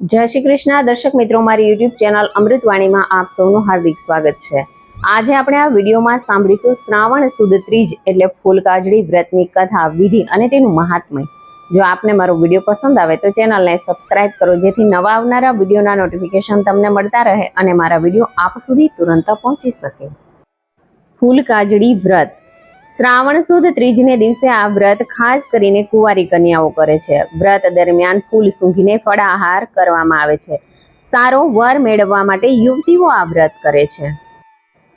જય શ્રી કૃષ્ણ. દર્શક મિત્રો, મારી યુટ્યુબ ચેનલ અમૃતવાણીમાં આપ સૌનું હાર્દિક સ્વાગત છે. આજે આપણે આ વિડીયોમાં સાંભળીશું શ્રાવણ સુદ ત્રીજ એટલે ફૂલકાજળી વ્રતની કથા, વિધિ અને તેનું મહાત્મય. જો આપને મારો વીડિયો પસંદ આવે તો ચેનલને સબસ્ક્રાઇબ કરો, જેથી નવા આવનારા વિડીયોના નોટિફિકેશન તમને મળતા રહે અને મારા વીડિયો આપ સુધી તુરંત પહોંચી શકે. ફૂલકાજળી વ્રત. શ્રાવણ સુદ ત્રીજને દિવસે આ વ્રત ખાસ કરીને કુંવારી કન્યાઓ કરે છે. વ્રત દરમિયાન ફૂલ સૂંઘીને ફળાહાર કરવામાં આવે છે. સારો વર મેળવવા માટે યુવતીઓ આ વ્રત કરે છે.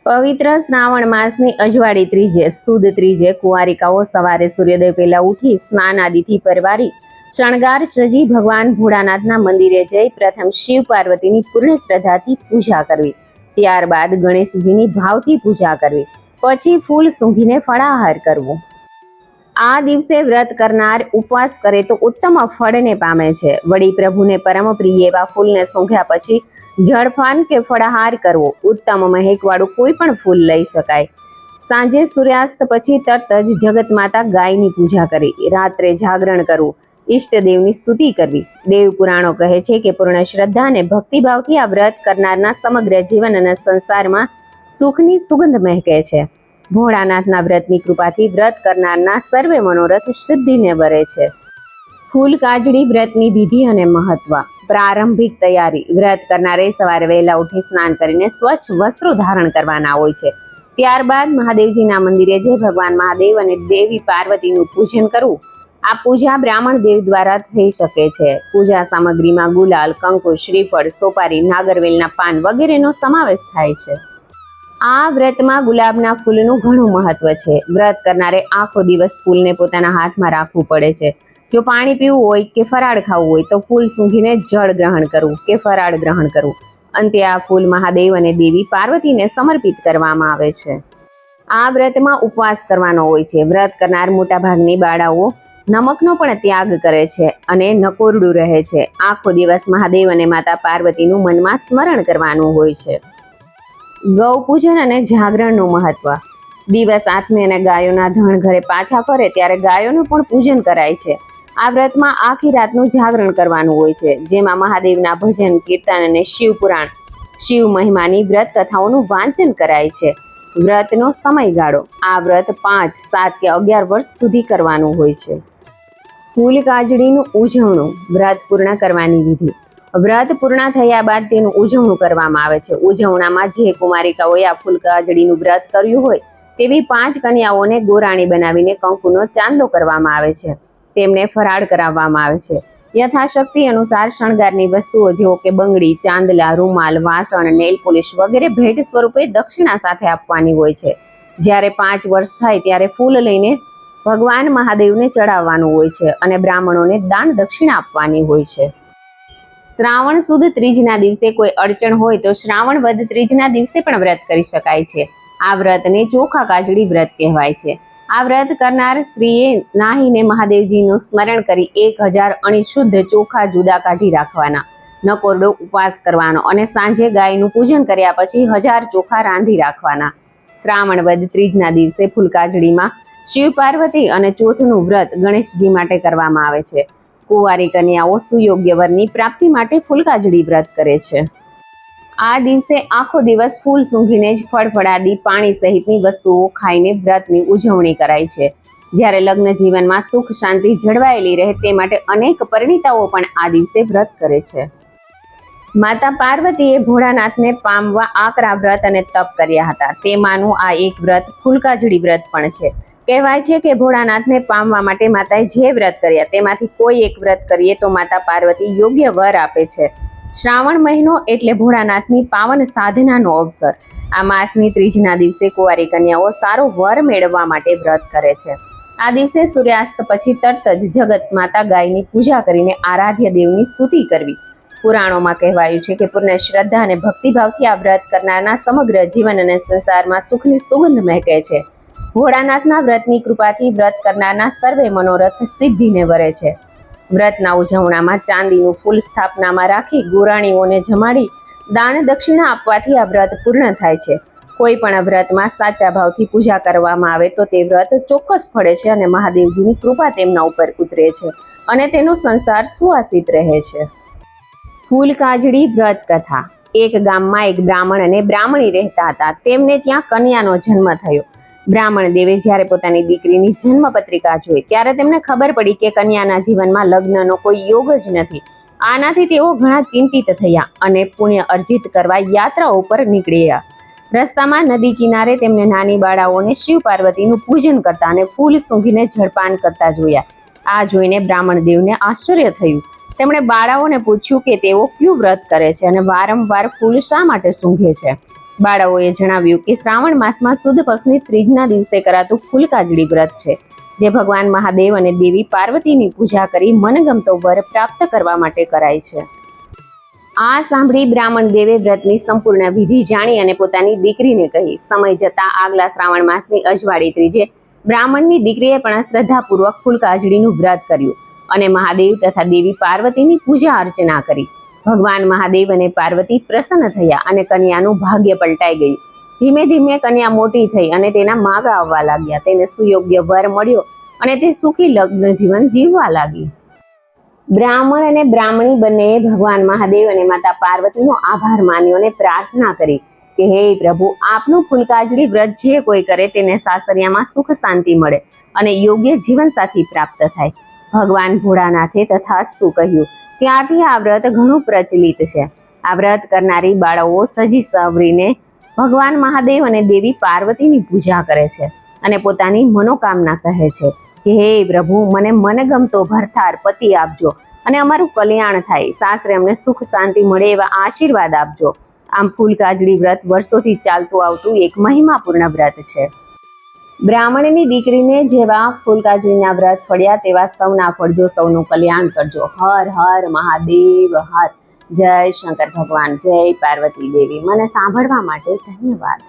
પવિત્ર શ્રાવણ માસની અજવાળી ત્રીજે સુદ ત્રીજે કુંવારિકાઓ સવારે સૂર્યોદય પહેલા ઉઠી સ્નાન આદિથી પરવારી શણગાર સજી ભગવાન ભોળાનાથના મંદિરે જઈ પ્રથમ શિવ પાર્વતીની પૂર્ણ શ્રદ્ધાથી પૂજા કરવી. ત્યારબાદ ગણેશજીની ભાવથી પૂજા કરવી. પછી ફૂલ સૂંઘીને ફળાહાર કરવો. આ દિવસે વ્રત કરનાર ઉપવાસ કરે તો ઉત્તમ ફળને પામે છે. વળી પ્રભુને પરમ પ્રિય એવા ફૂલને સૂંઘ્યા પછી જળપાન કે ફળાહાર કરવો ઉત્તમ મહેકવાળું કોઈ પણ ફૂલ લઈ શકાય. સાંજે સૂર્યાસ્ત પછી તરત જ જગત માતા ગાયની પૂજા કરી. રાત્રે જાગરણ કરવું. ઈષ્ટદેવની સ્તુતિ કરવી. દેવ પુરાણો કહે છે કે પૂર્ણ શ્રદ્ધા અને ભક્તિભાવથી આ વ્રત કરનારના સમગ્ર જીવન અને સંસારમાં સુખની સુગંધ મહેકે છે. ભોળાનાથના વ્રતની કૃપાથી વ્રત કરનારના સર્વે મનોરથ સિદ્ધિને વરે છે. ફૂલ કાજડી વ્રતની વિધિ અને મહત્વ. પ્રારંભિક તૈયારી. વ્રત કરનારે સવારે વહેલા ઉઠી સ્નાન કરીને સ્વચ્છ વસ્ત્રો ધારણ કરવાના હોય છે. ત્યારબાદ મહાદેવજીના મંદિરે જઈ ભગવાન મહાદેવ અને દેવી પાર્વતીનું પૂજન કરવું. આ પૂજા બ્રાહ્મણ દેવ દ્વારા થઈ શકે છે. પૂજા સામગ્રીમાં ગુલાલ કંકુ શ્રીફળ, સોપારી, નાગરવેલના પાન વગેરેનો સમાવેશ થાય છે. આ વ્રતમાં ગુલાબના ફૂલનું ઘણું મહત્વ છે. વ્રત કરનારે આખો દિવસ ફૂલને પોતાના હાથમાં રાખવું પડે છે. જો પાણી પીવું હોય કે ફરાળ ખાવું હોય તો ફૂલ સૂંઘીને જળ ગ્રહણ કરવું કે ફરાળ ગ્રહણ કરવું. અંતે આ ફૂલ મહાદેવ અને દેવી પાર્વતીને સમર્પિત કરવામાં આવે છે. આ વ્રતમાં ઉપવાસ કરવાનો હોય છે. વ્રત કરનાર મોટાભાગની બાળાઓ નમકનો પણ ત્યાગ કરે છે અને નકોરડું રહે છે. આખો દિવસ મહાદેવ અને માતા પાર્વતીનું મનમાં સ્મરણ કરવાનું હોય છે. ગૌ પૂજન અને જાગરણનું મહત્વ. દિવસ આત્મે અને ગાયોના ધણ ઘરે પાછા ફરે ત્યારે ગાયોનું પણ પૂજન કરાય છે. આ વ્રતમાં આખી રાતનું જાગરણ કરવાનું હોય છે, જેમાં મહાદેવના ભજન, કીર્તન અને શિવ પુરાણ શિવ મહિમાની વ્રત કથાઓનું વાંચન કરાય છે. વ્રતનો સમયગાળો. આ વ્રત પાંચ, સાત કે અગિયાર વર્ષ સુધી કરવાનું હોય છે. ફૂલ કાજળીનું ઉજવણું વ્રત પૂર્ણ કરવાની વિધિ. વ્રત પૂર્ણ થયા બાદ તેનું ઉજવણું કરવામાં આવે છે. ઉજવણામાં જે કુમારિકાઓએ આ ફૂલકાજડીનું વ્રત કર્યું હોય તેવી પાંચ કન્યાઓને ગોરાણી બનાવીને કંકુનો ચાંદલો કરવામાં આવે છે. તેમને ફરાળ કરાવવામાં આવે છે. યથાશક્તિ અનુસાર શણગારની વસ્તુઓ જેવો કે બંગડી, ચાંદલા, રૂમાલ, વાસણ, નેલ પોલિશ વગેરે ભેટ સ્વરૂપે દક્ષિણા સાથે આપવાની હોય છે. જ્યારે પાંચ વર્ષ થાય ત્યારે ફૂલ લઈને ભગવાન મહાદેવને ચડાવવાનું હોય છે અને બ્રાહ્મણોને દાન દક્ષિણા આપવાની હોય છે. શ્રાવણ સુદ ત્રીજના દિવસે કોઈ અડચણ હોય તો શ્રાવણ વદ ત્રીજના દિવસે પણ વ્રત કરી શકાય છે. આ વ્રતને ચોખા કાજળી વ્રત કહેવાય છે. આ વ્રત કરનાર સ્ત્રીએ નાહીને મહાદેવજીનું સ્મરણ કરી એક હજાર અણી શુદ્ધ ચોખા જુદા કાઢી રાખવાના. નકોરડો ઉપવાસ કરવાનો અને સાંજે ગાયનું પૂજન કર્યા પછી હજાર ચોખા રાંધી રાખવાના. શ્રાવણ વદ ત્રીજના દિવસે ફૂલકાજળીમાં શિવ પાર્વતી અને ચોથનું વ્રત ગણેશજી માટે કરવામાં આવે છે. કુંવારી કન્યાઓ સુયોગ્ય વરની પ્રાપ્તિ માટે ફૂલકાજડી વ્રત કરે છે. આ દિવસે આખો દિવસ ફૂલ સૂંઘીને જ ફળફળાદી પાણી સહિતની વસ્તુઓ ખાઈને વ્રતની ઉજવણી કરાય છે. જ્યારે લગ્ન જીવનમાં સુખ શાંતિ જળવાયેલી રહે તે માટે અનેક પરિણીતાઓ પણ આ દિવસે વ્રત કરે છે. માતા પાર્વતીએ ભોળાનાથને પામવા આકરા વ્રત અને તપ કર્યા હતા. તેમાંનું આ એક વ્રત ફૂલકાજડી વ્રત પણ છે. કહેવાય છે કે ભોળાનાથને પામવા માટે માતાએ જે વ્રત કર્યા તેમાંથી કોઈ એક વ્રત કરીએ તો માતા પાર્વતી યોગ્ય વર આપે છે. શ્રાવણ મહિનો એટલે ભોળાનાથની પાવન સાધનાનો અવસર. આ માસની ત્રીજના દિવસે કુંવારી કન્યાઓ સારો વર મેળવવા માટે વ્રત કરે છે. આ દિવસે સૂર્યાસ્ત પછી તરત જ જગત માતા ગાયની પૂજા કરીને આરાધ્ય દેવની સ્તુતિ કરવી. પુરાણોમાં કહેવાયું છે કે પૂર્ણ શ્રદ્ધા અને ભક્તિભાવથી આ વ્રત કરનારના સમગ્ર જીવન અને સંસારમાં સુખની સુગંધ મહેકે છે. ભોળાનાથના વ્રતની કૃપાથી વ્રત કરનારના સર્વે મનોરથ સિદ્ધિને વરે છે. વ્રતના ઉજવણામાં ચાંદીનું ફૂલ સ્થાપનામાં રાખી ગોરાણીઓને જમાડી દાન દક્ષિણા આપવાથી આ વ્રત પૂર્ણ થાય છે. કોઈ પણ વ્રતમાં સાચા ભાવથી પૂજા કરવામાં આવે તો તે વ્રત ચોક્કસ ફળે છે અને મહાદેવજીની કૃપા તેમના ઉપર ઉતરે છે અને તેનો સંસાર સુવાસિત રહે છે. ફૂલ કાજડી વ્રત કથા. એક ગામમાં એક બ્રાહ્મણ અને બ્રાહ્મણી રહેતા હતા. તેમને ત્યાં કન્યાનો જન્મ થયો. બ્રાહ્મણ દેવે જ્યારે પોતાની દીકરીની જન્મ પત્રિકા જોઈ, ત્યારે તેમને ખબર પડી કે કન્યાના જીવનમાં લગ્નનો કોઈ યોગ જ નથી. આનાથી તેઓ ઘણા ચિંતિત થયા અને પુણ્ય અર્જિત કરવા યાત્રા ઉપર નીકળ્યા. રસ્તામાં નદી કિનારે તેમને નાની બાળાઓને શિવ પાર્વતીનું પૂજન કરતા અને ફૂલ સૂંઘીને જળપાન કરતા જોયા. આ જોઈને બ્રાહ્મણ દેવને આશ્ચર્ય થયું તેમણે બાળાઓને પૂછ્યું કે તેઓ કયું વ્રત કરે છે અને વારંવાર ફૂલ શા માટે સૂંઘે છે? બાળાઓએ જણાવ્યું કે શ્રાવણ માસમાં સુદ પક્ષની ત્રીજના દિવસે કરાતું ફૂલકાજળી વ્રત છે, જે ભગવાન મહાદેવ અને દેવી પાર્વતીની પૂજા કરી મનગમતો વર પ્રાપ્ત કરવા માટે કરાય છે. આ સાંભળી બ્રાહ્મણ દેવે વ્રતની સંપૂર્ણ વિધિ જાણી અને પોતાની દીકરીને કહી, સમય જતા આગલા શ્રાવણ માસની અજવાળી ત્રીજે બ્રાહ્મણની દીકરીએ પણ શ્રદ્ધાપૂર્વક ફૂલકાજળીનું વ્રત કર્યું. અને મહાદેવ તથા દેવી પાર્વતીની પૂજા અર્ચના કરી. ભગવાન મહાદેવ અને પાર્વતી પ્રસન્ન થયા અને કન્યાનું ભાગ્ય પલટાઈ ગયું. ધીમે ધીમે કન્યા મોટી થઈ અને તેના માગા આવવા લાગ્યા. તેને સુયોગ્ય વર મળ્યો અને તે સુખી લગ્ન જીવન જીવવા લાગી. બ્રાહ્મણ અને બ્રાહ્મણી બંનેએ ભગવાન મહાદેવ અને માતા પાર્વતીનો આભાર માન્યો અને પ્રાર્થના કરી કે, હે પ્રભુ, આપનું ફૂલકાજડી વ્રત જે કોઈ કરે તેને સાસરિયામાં સુખ શાંતિ મળે અને યોગ્ય જીવનસાથી પ્રાપ્ત થાય. ભગવાન ભોળાનાથે તથાસ્તુ કહ્યું. ત્યારથી આ વ્રત ઘણું પ્રચલિત છે. આ વ્રત કરનારી બાળાઓ સજી સવરીને ભગવાન મહાદેવ અને દેવી પાર્વતીની પૂજા કરે છે અને પોતાની મનોકામના કહે છે કે, હે પ્રભુ, મને મનગમતો ભરથાર પતિ આપજો અને અમારું કલ્યાણ થાય. સાસરે અમને સુખ શાંતિ મળે એવા આશીર્વાદ આપજો. આમ ફૂલ કાજળી વ્રત વર્ષોથી ચાલતું આવતું એક મહિમાપૂર્ણ વ્રત છે. બ્રાહ્મણની દીકરીને જેવા ફૂલકાજળીના વ્રત ફળ્યા તેવા સૌના ફળજો, સૌનું કલ્યાણ કરજો. હર હર મહાદેવ, હર. જય શંકર ભગવાન, જય પાર્વતી દેવી. મને સાંભળવા માટે ધન્યવાદ.